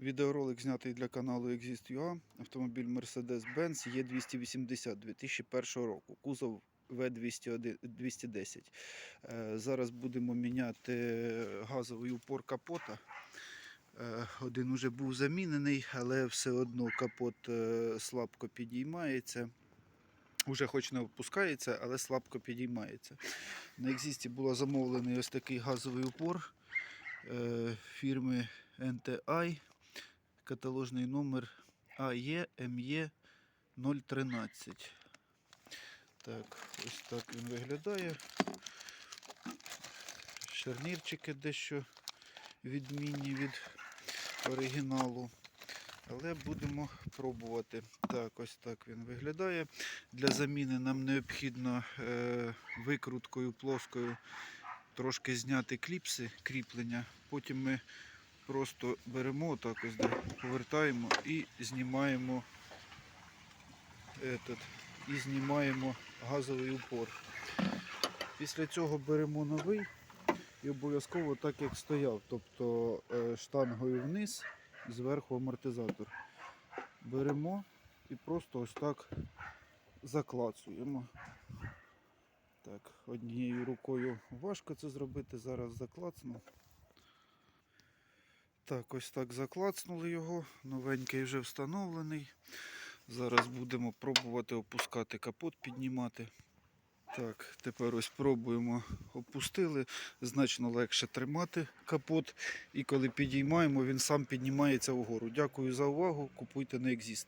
Відеоролик знятий для каналу Exist.ua. Автомобіль Mercedes-Benz E280 2001 року. Кузов V210. Е, Зараз будемо міняти газовий упор капота. Е, Один уже був замінений, але все одно капот е, слабко підіймається. Уже хоч не опускається, але слабко підіймається. На Exist було замовлений ось такий газовий упор фірми NTI. Каталожний номер AE 013. Так, ось так він виглядає. Шарнірчики дещо відмінні від оригіналу. Але будемо пробувати. Так, ось так він виглядає. Для заміни нам необхідно е, викруткою плоскою трошки зняти кліпси, кріплення. Потім ми просто беремо так ось, повертаємо і знімаємо этот, і знімаємо газовий упор. Після цього беремо новий і обов'язково так як стояв, тобто е, штангою вниз, зверху амортизатор. Беремо і просто ось так заклацуємо. Так, однією рукою важко це зробити, зараз заклацну. Так, ось так заклацнули його, новенький вже встановлений. Зараз будемо пробувати опускати капот, піднімати. Так, тепер ось пробуємо опустили. Значно легше тримати капот. І коли підіймаємо, він сам піднімається вгору. Дякую за увагу. Купуйте на Exist.